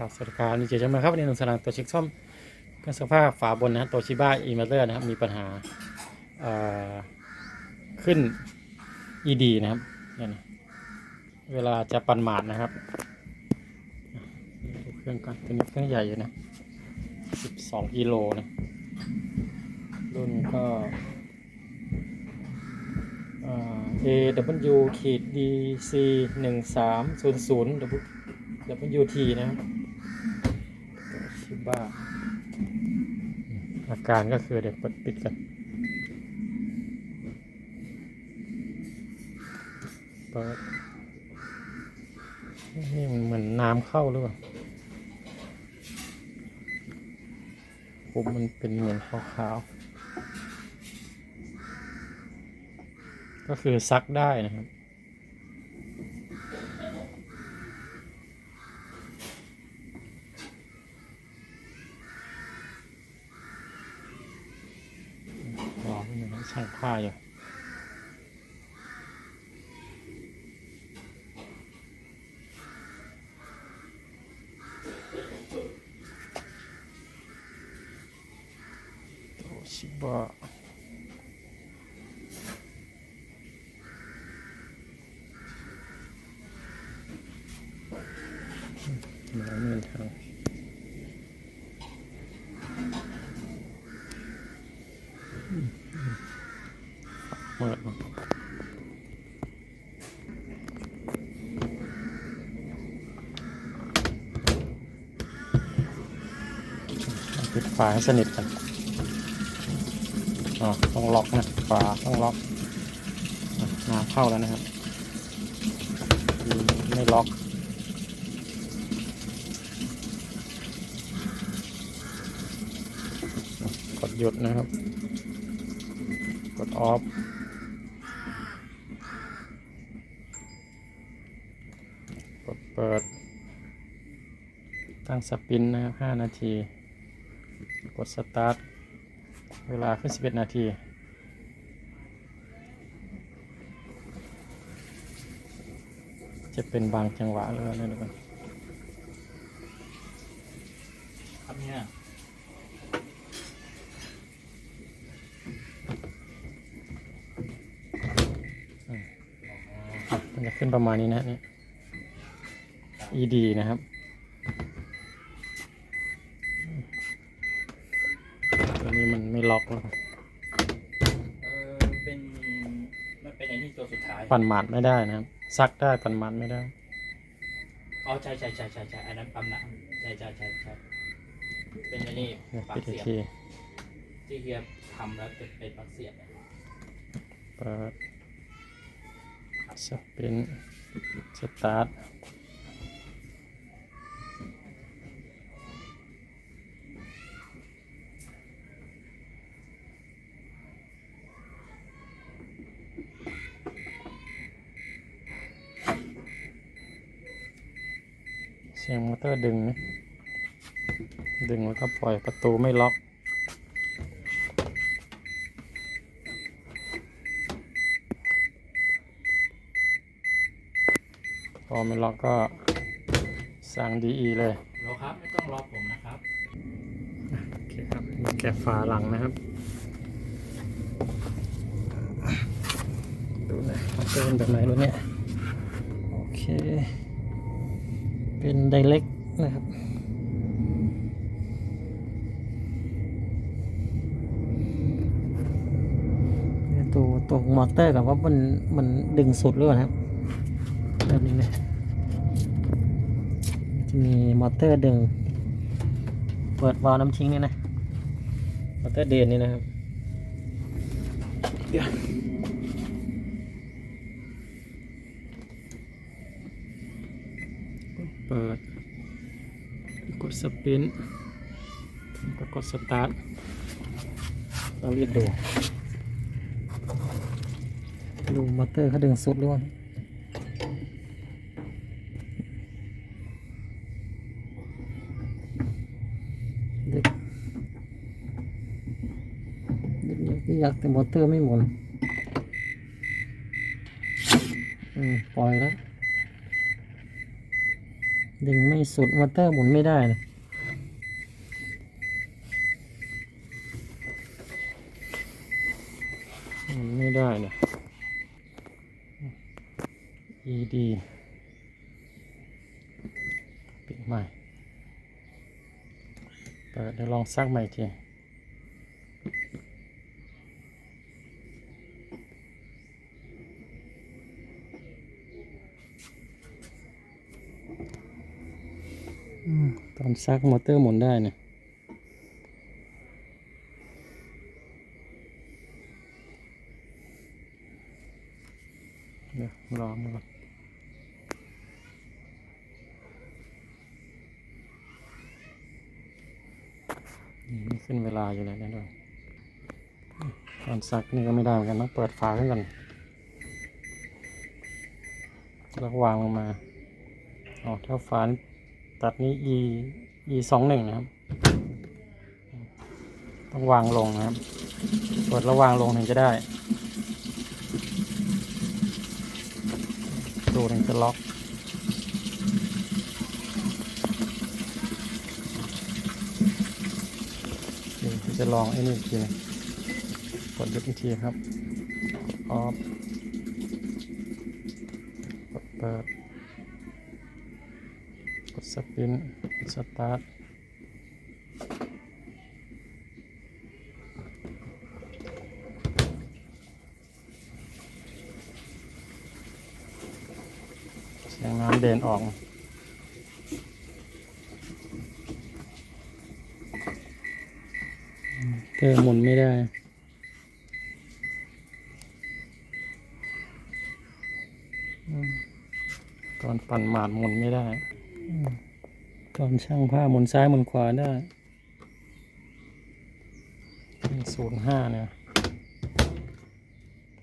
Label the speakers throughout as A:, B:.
A: ครับสวัสดีครับนี่เจจังมาครับวันนี้หนุ่มสนางตัวเช็คซ่อมเครื่องซักผ้าฝาบนนะฮะตัวชิบ้าอีเมลเลอร์นะครับมีปัญหาขึ้น ED นะครับเนี่ยนะเวลาจะปั่นหมาดนะครับเครื่องก่อนตัวนี้เครื่องใหญ่อยู่นะ12กิโลนะรุ่นก็ AW ขีด DC 1300 WT นะครับ ชิบ้าอาการก็คือเดี๋ยวเปิดปิดกันเปิดนี่มันเหมือนน้ำเข้าหรือเปล่าผมมันเป็นเหมือนขาวๆก็คือซักได้นะครับ รอพี่หนึ่งนะ ช่างผ้าอยู่ตชิบะอืมทำไมไม่เป็นทาง ปิดปิดฝาให้สนิทกันอ๋อต้องล็อกนะฝาต้องล็อกน้ำเข้าแล้วนะครับ ไม่ล็อกกดหยุดนะครับ กดออฟกดเปิด ตั้งสปินนะครับ5นาที กดสตาร์ท เวลาขึ้น 11 นาทีจะเป็นบางจังหวะเลยนะทุกคน
B: ครับเนี่ย
A: มันจะขึ้นประมาณนี้นะนี่ ED นะครับ ตัวนี้ มันไม่ล็อกแล้วครับ
B: เออเป็นมันเป็นไอ้นี่ตัวสุดท้าย
A: ปั่นหมัดไม่ได้นะครับซักได้ปั่นหมัดไม่ได้
B: อ๋อใช่ใช่ใช่ใช่ใช่อันนั้นปั๊มน้ำใช่ใช่ใช่ใช่เป็นไอ้นี่
A: เดี๋ยว
B: ปลั๊
A: ปิ
B: ก
A: ดอีก
B: เสียบ
A: ที
B: ที่เฮียทำแล้วเป็นเป็นปลั๊กเสียบเนี่ย
A: เปิดสปินสตาร์ท เสียงมอเตอร์ ดึงนะดึงแล้วก็ปล่อยประตูไม่ล็อก พอไม่ล็อกก็สั่งดีเลย
B: รอครับ ไม่ต้องรอผมนะครับ
A: โอเคครับนี่แกะฝาหลังนะครับ ดูหนะมันจะเป็นแบบไหนรู้เนี่ย โอเค เป็นไดเ c ก นะครับ ตัวตัวมอเตอร์กับว่ามันมันดึงสุดหรือเปล่านะครับแบบนี้เลยจะมีมอเตอร์ดึง เปิดวาล์วน้ำทิ้งนี่นะ มอเตอร์เดนนี่นะครับเดี๋ยวเปิด กดสปินก็กดสตาร์ทเราเรียกดู ดูมอเตอร์เขาดึงสุดหรือเปล่าเด็กด็กอยากอยากแต่มอเตอร์ไม่หมุน อืม ปล่อยแล้ว ดึงไม่สุดมอเตอร์หมุนไม่ได้เลยหมุนไม่ได้เลย ED ปิดใหม่ เปิดเดี๋ยวลองซักใหม่ที ตอนซักมอเตอร์หมุนได้เนี่ยเดี๋ยวลองดูก่อนนี่ขึ้นเวลาอยู่เลยนะด้วยตอนซักนี่ก็ไม่ได้เหมือนกันต้องเปิดฝาขึ้นก่อนแล้ววางลงมาอ๋อถ้าฝาน ตัดนี้ e e สองหนึ่งนะครับ ต้องวางลงนะครับเปิดแล้ววางลงถึงจะได้ ดูถึงจะล็อกเดี๋ยวจะลองไอ้นี่อีกทีนะกดยุดอีกทีครับออฟกดเปิด สปิน สตาร์ท เสียงน้ำเด่นออกเธอหมุนไม่ได้ตอนปั่นหมาดหมุนไม่ได้ อืมตอนช่างผ้าหมุนซ้ายหมุนขวาได้ศูนย์ห้าเนี่ย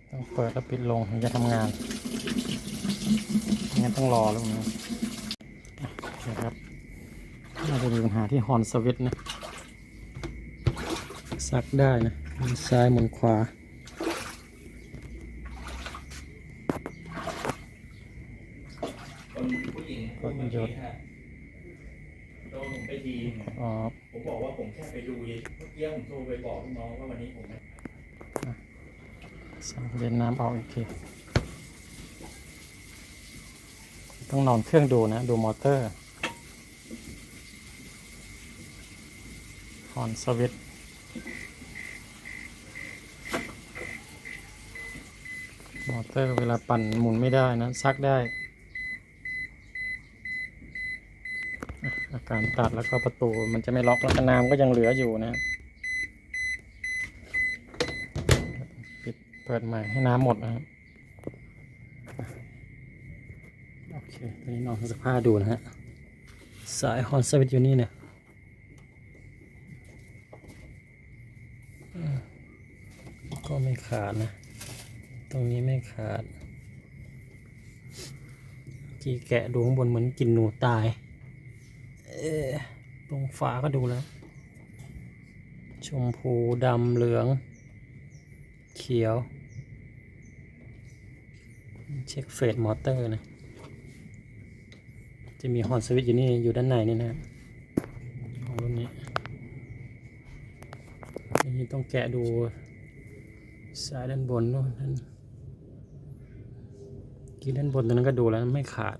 A: ต้องเปิดแล้วปิดลงถึงจะทำงานไม่งั้นต้องรอแล้วนะอะครับน่าจะมีปัญหาที่ฮอนสวิตนะ ซักได้นะหมุนซ้ายหมุนขวา
B: คนผู้หญิง
A: กดหยุด
B: โดนผมไปที
A: อ๋อ
B: ผมบอกว่าผมแค่ไปดูเยเมื่อกี้ผมโทรไปบอกลูกน้องว่าวันนี้ผมไม่
A: ซักเย็นน้ำออกอีกทีต้องนอนเครื่องดูนะ ดูมอเตอร์ฮอนสวิตมอเตอร์เวลาปั่นหมุนไม่ได้นะ ซักได้ อาการตัดแล้วก็ประตูมันจะไม่ล็อกแล้วก็น้ำก็ยังเหลืออยู่นะครับปิดเปิดใหม่ให้น้ำหมดนะครับโอเคตอนนี้ลองสักผ้าดูนะฮะสายฮอนสวิตอยู่นี่เนี่ยก็ไม่ขาดนะ ตรงนี้ไม่ขาด กี่แกะดูข้างบนเหมือนกินหนูตาย ตรงฝาก็ดูแล้ว ชมพูดำเหลือง เขียว เช็คเฟสมอเตอร์นะ จะมีฮอนสวิตช์อยู่นี่ อยู่ด้านในนี่นะของรุ่นนี้นี่ต้องแกะดูสายด้านบนนู่นนั่นกี่ด้านบนตรงนั้นก็ดูแล้วไม่ขาด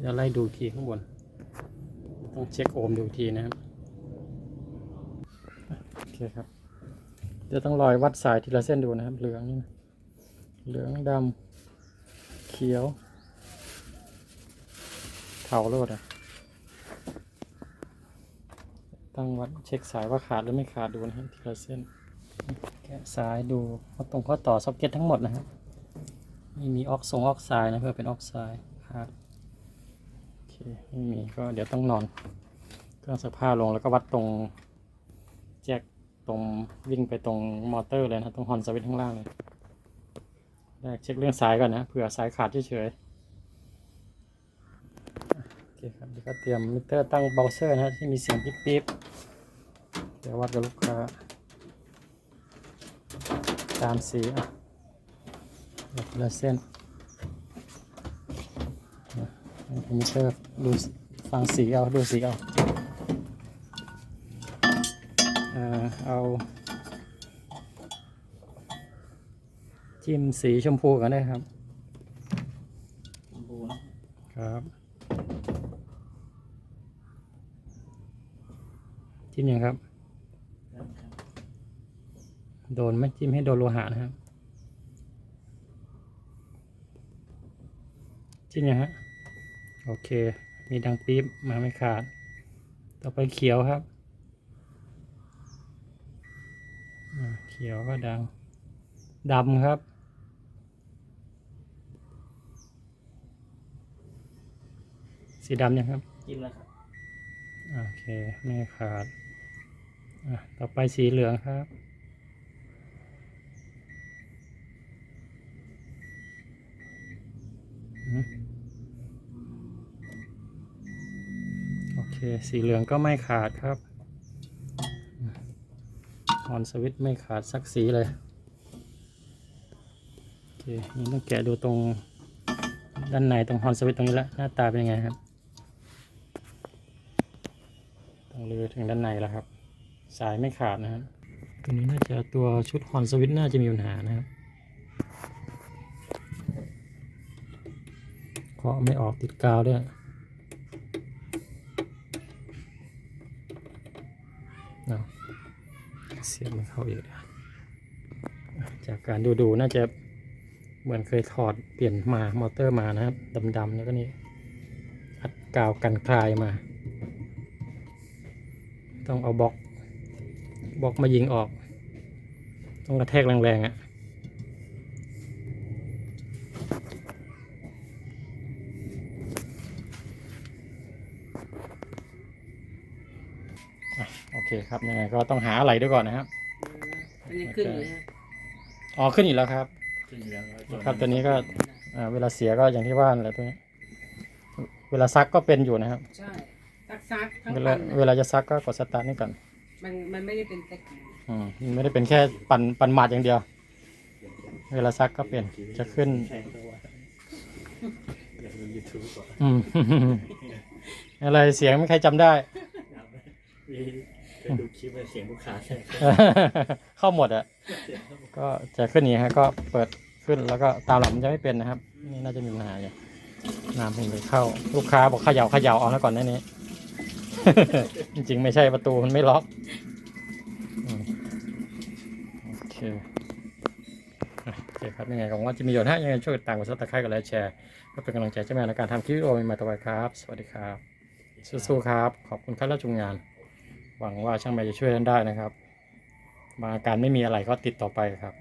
A: เดี๋ยวไล่ดูทีข้างบน ต้องเช็คโอห์มดูทีนะครับโอเคครับเดี๋ยวต้องลอยวัดสายทีละเส้นดูนะครับ เหลืองนี่นะเหลืองดำเขียวเทาโลดอะตั้งวัดเช็คสายว่าขาดหรือไม่ขาดดูนะครับทีละเส้นแกะสายดูว่าตรงข้อต่อซ็อกเก็ตทั้งหมดนะครับไม่มีออกทรงออกไซด์นะเพื่อเป็นออกไซด์ครับโอเค ไม่มีก็เดี๋ยวต้องนอนเครื่องซักผ้าลงแล้วก็วัดตรงแจ็คตรงวิ่งไปตรงมอเตอร์เลยนะตรงฮอนสวิตข้างล่างเลยแรกเช็คเรื่องสายก่อนนะเผื่อสายขาดเฉยๆโอเคครับเดี๋ยวก็เตรียมมิเตอร์ตั้งเบราว์เซอร์นะที่มีเสียงปิ๊บปิ๊บเดี๋ยววัดกับลูกค้าตามสีอะเดี๋ยวคนละเส้น คอมพิวเตอร์ดูฟังสีเอาดูสีเอาเอ่อเอาจิ้มสีชมพูกันได้ครับ
B: ชมพูนะครับ
A: จิ้มยังครับ
B: ครับ
A: โดนไหมจิ้มให้โดนโลหะนะครับ จิ้มยังฮะ โอเค มีดังปี๊บมาไม่ขาด ต่อไปเขียวครับอ่าเขียวก็ดังดำครับ สีดำยังครับ
B: จิ้มแล้วครับ
A: โอเค ไม่ขาดอะต่อไปสีเหลืองครับ อืมโอเค สีเหลืองก็ไม่ขาดครับออนสวิตไม่ขาดสักสีเลย โอเค นี่ต้องแกะดูตรงด้านในตรงฮอนสวิตตรงนี้ล้วหน้าตาเป็นยังไงครับต้องเลือถึงด้านในแล้วครับ สายไม่ขาดนะครับตัวนี้น่าจะตัวชุดฮอนสวิตน่าจะมีปัญหานะครับเคาะไม่ออกติดกาวด้วยเอาเสียงมันเข้าอีกจากการดูดูๆน่าจะเหมือนเคยถอดเปลี่ยนมามอเตอร์มานะครับดำๆแล้วก็นี่อัดกาวกันคลายมา ต้องเอาบล็อกบล็อกมายิงออก ต้องกระแทกแรงๆอะ่ะอะ โอ เคครับยังไงก็ต้องหาอะไรด้วยก่อนนะครับ
C: มันยังขึ้นอยู่นะ
A: อ๋อขึ้นอีกแล้วครับ
B: ขึ้นแล้ว
A: ครับตัวนี้ก็อ่าเวลาเสียก็อย่างที่ว่าแหละตัวนี้ เวลาซักก็เป็นอยู่นะครับ
C: ใช่ซักซักทั้ง
A: เว
C: ปั
A: ลานเวลาจะซักก็กดสตาร์ทนี่ก่อน
C: มันมันไม่ได้เป็นตะกี้
A: อืมมันไม่ได้เป็นแค่ปั่นปั่นหมัดอย่างเดียว เวลาซักก็เปลี่ยนจะขึ้น
B: แพงตัวอยากดูยูทูบก่อน
A: อืม อะไรเสียงไม่ใครจำได้
B: มี เคยดูคลิปเสียงลูกค้าแทรก
A: เข้าหมดอะ ก็จะขึ้นอย่างนี้ฮะก็เปิดขึ้นแล้วก็ตามหลังมันจะไม่เป็นนะครับ นี่น่าจะมีปัญหาอยู่น้ำเพิ่งไปเข้า ลูกค้าบอกเขย่าเขย่าเอาแล้วก่อนหน้านี้ จริงๆไม่ใช่ประตูมันไม่ล็อกโอเคโอเคครับยังไงก็หวังว่าจะมีประโยชน์ฮะยังไงช่วยติดตามกดซับสไครต์กดไลค์แชร์เพื่อเป็นกำลังใจให้แม่ในการทำคลิปวิดีโอใหม่ๆต่อไปครับ สวัสดีครับ สู้ๆครับ ขอบคุณครับแล้วจุงงาน หวังว่าช่างแม่จะช่วยท่านได้นะครับ มาอาการไม่มีอะไรก็ติดต่อไปครับ